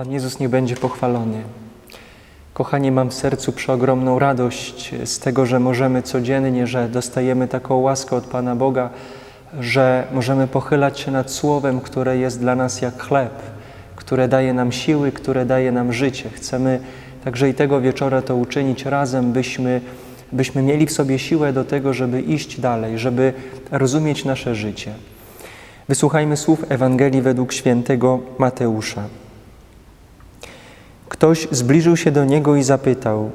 Pan Jezus nie będzie pochwalony. Kochani, mam w sercu przeogromną radość z tego, że możemy codziennie, że dostajemy taką łaskę od Pana Boga, że możemy pochylać się nad Słowem, które jest dla nas jak chleb, które daje nam siły, które daje nam życie. Chcemy także i tego wieczora to uczynić razem, byśmy, byśmy mieli w sobie siłę do tego, żeby iść dalej, żeby rozumieć nasze życie. Wysłuchajmy słów Ewangelii według świętego Mateusza. Ktoś zbliżył się do niego i zapytał: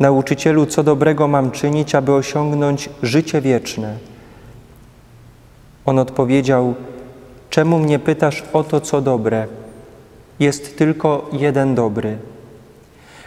Nauczycielu, co dobrego mam czynić, aby osiągnąć życie wieczne? On odpowiedział: Czemu mnie pytasz o to, co dobre? Jest tylko jeden dobry.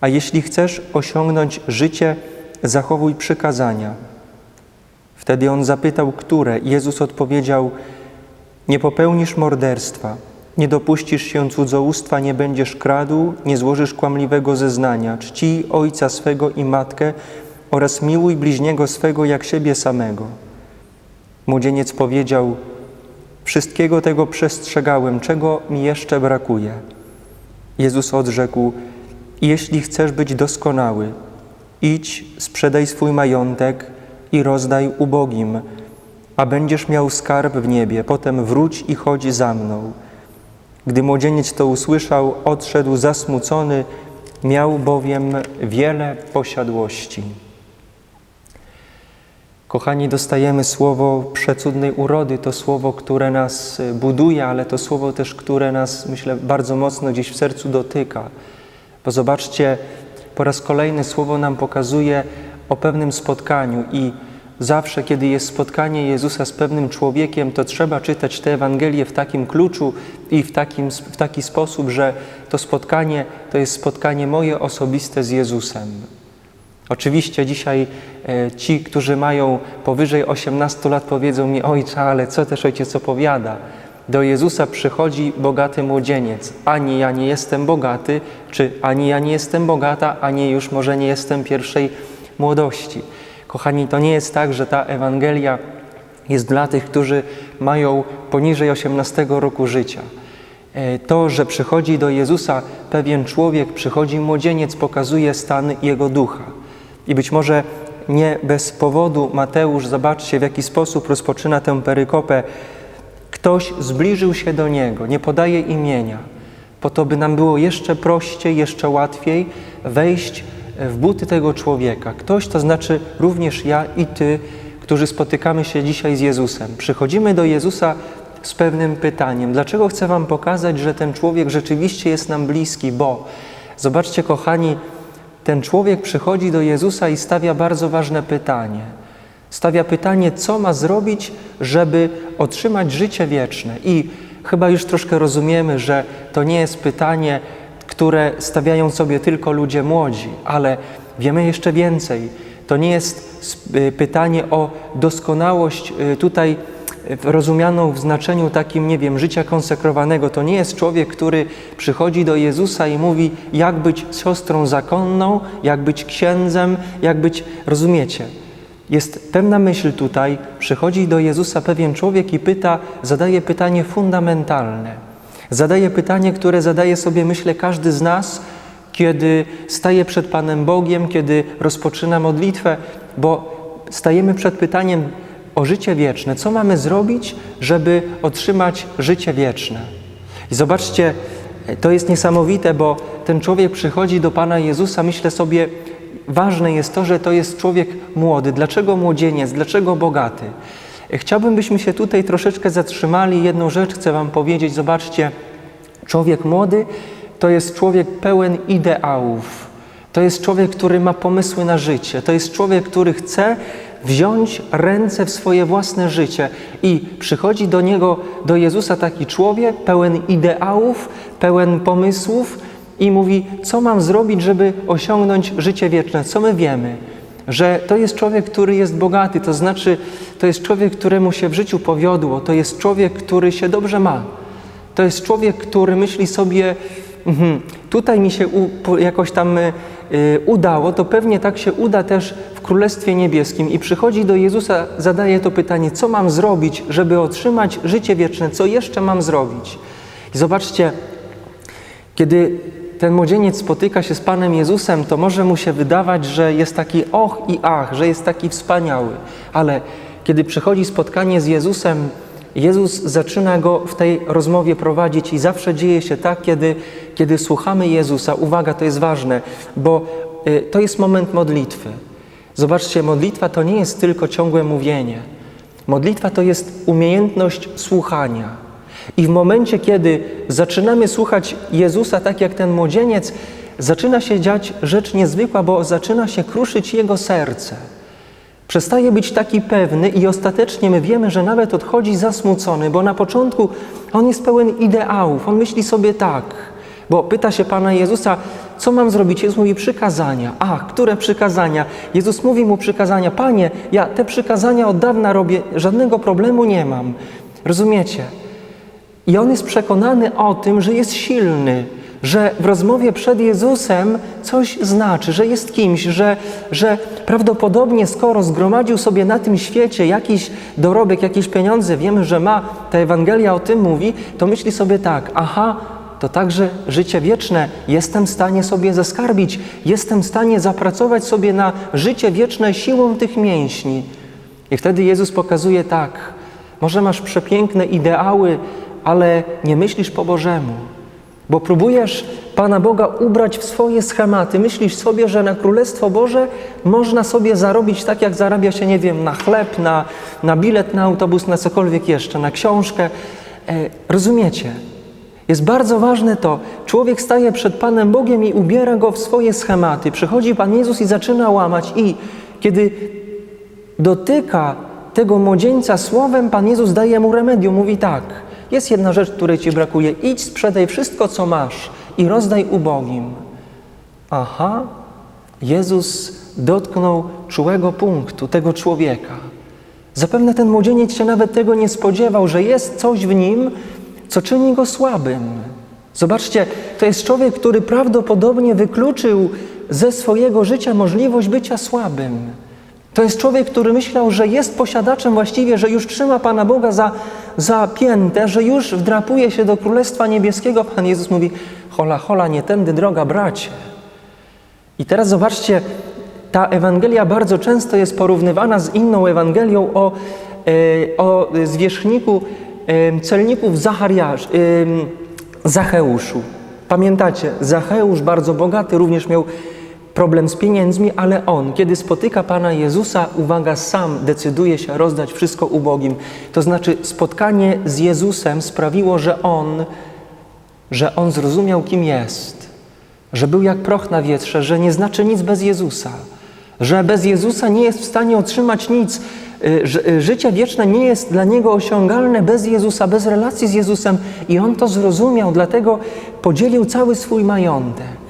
A jeśli chcesz osiągnąć życie, zachowuj przykazania. Wtedy on zapytał, które? Jezus odpowiedział: Nie popełnisz morderstwa, nie dopuścisz się cudzołóstwa, nie będziesz kradł, nie złożysz kłamliwego zeznania, czci ojca swego i matkę oraz miłuj bliźniego swego jak siebie samego. Młodzieniec powiedział: Wszystkiego tego przestrzegałem, czego mi jeszcze brakuje. Jezus odrzekł: Jeśli chcesz być doskonały, idź, sprzedaj swój majątek i rozdaj ubogim, a będziesz miał skarb w niebie. Potem wróć i chodź za mną. Gdy młodzieniec to usłyszał, odszedł zasmucony, miał bowiem wiele posiadłości. Kochani, dostajemy słowo przecudnej urody, to słowo, które nas buduje, ale to słowo też, które nas, myślę, bardzo mocno gdzieś w sercu dotyka. Bo zobaczcie, po raz kolejny słowo nam pokazuje o pewnym spotkaniu i zawsze, kiedy jest spotkanie Jezusa z pewnym człowiekiem, to trzeba czytać tę Ewangelię w takim kluczu i w, takim, w taki sposób, że to spotkanie to jest spotkanie moje osobiste z Jezusem. Oczywiście dzisiaj e, ci, którzy mają powyżej 18 lat, powiedzą mi: Ojcze, ale co też ojciec opowiada? Do Jezusa przychodzi bogaty młodzieniec. Ani ja nie jestem bogaty, czy ani ja nie jestem bogata, ani już może nie jestem pierwszej młodości. Kochani, to nie jest tak, że ta Ewangelia jest dla tych, którzy mają poniżej 18 roku życia. E, to, że przychodzi do Jezusa pewien człowiek, przychodzi młodzieniec, pokazuje stan jego ducha. I być może nie bez powodu Mateusz, zobaczcie w jaki sposób rozpoczyna tę perykopę. Ktoś zbliżył się do niego, nie podaje imienia, po to, by nam było jeszcze prościej, jeszcze łatwiej wejść w buty tego człowieka. Ktoś, to znaczy również ja i ty, którzy spotykamy się dzisiaj z Jezusem. Przychodzimy do Jezusa z pewnym pytaniem. Dlaczego chcę Wam pokazać, że ten człowiek rzeczywiście jest nam bliski? Bo zobaczcie, kochani, ten człowiek przychodzi do Jezusa i stawia bardzo ważne pytanie. Stawia pytanie, co ma zrobić, żeby otrzymać życie wieczne. I chyba już troszkę rozumiemy, że to nie jest pytanie, które stawiają sobie tylko ludzie młodzi, ale wiemy jeszcze więcej. To nie jest y, pytanie o doskonałość y, tutaj rozumianą w znaczeniu takim, nie wiem, życia konsekrowanego. To nie jest człowiek, który przychodzi do Jezusa i mówi, jak być siostrą zakonną, jak być księdzem, jak być, rozumiecie? Jest pewna myśl tutaj, przychodzi do Jezusa pewien człowiek i pyta, zadaje pytanie fundamentalne. Zadaje pytanie, które zadaje sobie, myślę, każdy z nas, kiedy staje przed Panem Bogiem, kiedy rozpoczyna modlitwę, bo stajemy przed pytaniem o życie wieczne. Co mamy zrobić, żeby otrzymać życie wieczne? I zobaczcie, to jest niesamowite, bo ten człowiek przychodzi do Pana Jezusa, myślę sobie, ważne jest to, że to jest człowiek młody. Dlaczego młodzieniec? Dlaczego bogaty? Chciałbym, byśmy się tutaj troszeczkę zatrzymali. Jedną rzecz chcę Wam powiedzieć. Zobaczcie, człowiek młody to jest człowiek pełen ideałów. To jest człowiek, który ma pomysły na życie. To jest człowiek, który chce wziąć ręce w swoje własne życie. I przychodzi do niego, do Jezusa taki człowiek pełen ideałów, pełen pomysłów i mówi, co mam zrobić, żeby osiągnąć życie wieczne. Co my wiemy? Że to jest człowiek, który jest bogaty, to znaczy to jest człowiek, któremu się w życiu powiodło, to jest człowiek, który się dobrze ma. To jest człowiek, który myśli sobie, mhm, tutaj mi się jakoś tam y, udało, to pewnie tak się uda też w Królestwie Niebieskim. I przychodzi do Jezusa, zadaje to pytanie, co mam zrobić, żeby otrzymać życie wieczne, co jeszcze mam zrobić? I zobaczcie, Kiedy ten młodzieniec spotyka się z Panem Jezusem, to może mu się wydawać, że jest taki och i ach, że jest taki wspaniały, ale kiedy przychodzi spotkanie z Jezusem, Jezus zaczyna go w tej rozmowie prowadzić i zawsze dzieje się tak, kiedy, kiedy słuchamy Jezusa. Uwaga, to jest ważne, bo y, to jest moment modlitwy. Zobaczcie, modlitwa to nie jest tylko ciągłe mówienie. Modlitwa to jest umiejętność słuchania. I w momencie, kiedy zaczynamy słuchać Jezusa tak jak ten młodzieniec, zaczyna się dziać rzecz niezwykła, bo zaczyna się kruszyć jego serce. Przestaje być taki pewny i ostatecznie my wiemy, że nawet odchodzi zasmucony, bo na początku on jest pełen ideałów. On myśli sobie tak, bo pyta się Pana Jezusa, co mam zrobić? Jezus mówi przykazania. Ach, które przykazania? Jezus mówi mu przykazania. Panie, ja te przykazania od dawna robię, żadnego problemu nie mam. Rozumiecie? I on jest przekonany o tym, że jest silny, że w rozmowie przed Jezusem coś znaczy, że jest kimś, że, że prawdopodobnie skoro zgromadził sobie na tym świecie jakiś dorobek, jakieś pieniądze, wiemy, że ma, ta Ewangelia o tym mówi, to myśli sobie tak, aha, to także życie wieczne jestem w stanie sobie zaskarbić, jestem w stanie zapracować sobie na życie wieczne siłą tych mięśni. I wtedy Jezus pokazuje tak, może masz przepiękne ideały, ale nie myślisz po Bożemu. Bo próbujesz Pana Boga ubrać w swoje schematy. Myślisz sobie, że na Królestwo Boże można sobie zarobić tak, jak zarabia się, nie wiem, na chleb, na, na bilet na autobus, na cokolwiek jeszcze, na książkę. E, rozumiecie? Jest bardzo ważne to. Człowiek staje przed Panem Bogiem i ubiera go w swoje schematy. Przychodzi Pan Jezus i zaczyna łamać. I kiedy dotyka tego młodzieńca słowem, Pan Jezus daje mu remedium. Mówi tak – jest jedna rzecz, której ci brakuje. Idź, sprzedaj wszystko, co masz i rozdaj ubogim. Aha, Jezus dotknął czułego punktu tego człowieka. Zapewne ten młodzieniec się nawet tego nie spodziewał, że jest coś w nim, co czyni go słabym. Zobaczcie, to jest człowiek, który prawdopodobnie wykluczył ze swojego życia możliwość bycia słabym. To jest człowiek, który myślał, że jest posiadaczem właściwie, że już trzyma Pana Boga za, za piętę, że już wdrapuje się do Królestwa Niebieskiego. Pan Jezus mówi, hola, hola, nie tędy droga, bracie. I teraz zobaczcie, ta Ewangelia bardzo często jest porównywana z inną Ewangelią o, e, o zwierzchniku e, celników Zachariasz, e, Zacheuszu. Pamiętacie, Zacheusz bardzo bogaty, również miał problem z pieniędzmi, ale on, kiedy spotyka Pana Jezusa, uwaga, sam decyduje się rozdać wszystko ubogim. To znaczy, spotkanie z Jezusem sprawiło, że on, że on zrozumiał, kim jest, że był jak proch na wietrze, że nie znaczy nic bez Jezusa, że bez Jezusa nie jest w stanie otrzymać nic, y, y, życie wieczne nie jest dla niego osiągalne bez Jezusa, bez relacji z Jezusem. I on to zrozumiał, dlatego podzielił cały swój majątek.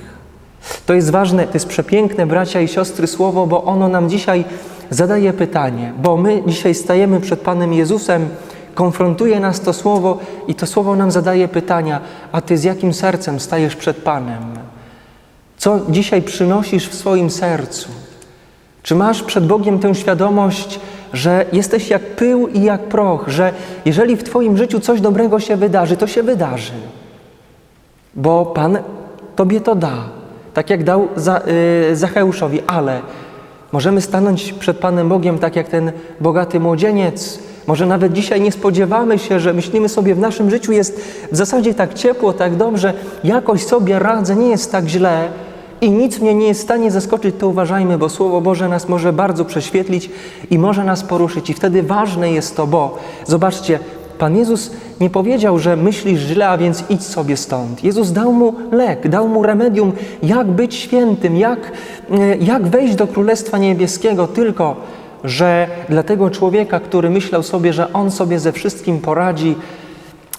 To jest ważne, to jest przepiękne, bracia i siostry, słowo, bo ono nam dzisiaj zadaje pytanie, bo my dzisiaj stajemy przed Panem Jezusem, konfrontuje nas to słowo i to słowo nam zadaje pytania, a ty z jakim sercem stajesz przed Panem? Co dzisiaj przynosisz w swoim sercu? Czy masz przed Bogiem tę świadomość, że jesteś jak pył i jak proch, że jeżeli w Twoim życiu coś dobrego się wydarzy, to się wydarzy, bo Pan Tobie to da tak jak dał y, Zacheuszowi, ale możemy stanąć przed Panem Bogiem tak jak ten bogaty młodzieniec. Może nawet dzisiaj nie spodziewamy się, że myślimy sobie, w naszym życiu jest w zasadzie tak ciepło, tak dobrze, jakoś sobie radzę, nie jest tak źle i nic mnie nie jest w stanie zaskoczyć, to uważajmy, bo Słowo Boże nas może bardzo prześwietlić i może nas poruszyć. I wtedy ważne jest to, bo zobaczcie, Pan Jezus nie powiedział, że myślisz źle, a więc idź sobie stąd. Jezus dał mu lek, dał mu remedium, jak być świętym, jak, e, jak wejść do Królestwa Niebieskiego, tylko że dla tego człowieka, który myślał sobie, że on sobie ze wszystkim poradzi,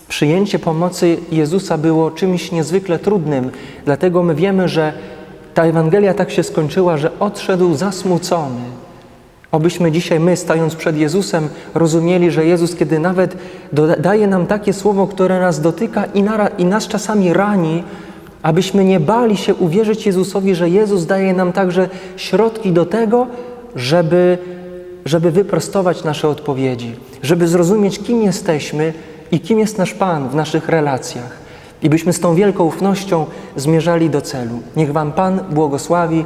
przyjęcie pomocy Jezusa było czymś niezwykle trudnym. Dlatego my wiemy, że ta Ewangelia tak się skończyła, że odszedł zasmucony. Obyśmy dzisiaj my, stając przed Jezusem, rozumieli, że Jezus, kiedy nawet daje nam takie słowo, które nas dotyka i, na, i nas czasami rani, abyśmy nie bali się uwierzyć Jezusowi, że Jezus daje nam także środki do tego, żeby, żeby wyprostować nasze odpowiedzi, żeby zrozumieć, kim jesteśmy i kim jest nasz Pan w naszych relacjach. i byśmy z tą wielką ufnością zmierzali do celu. Niech Wam Pan błogosławi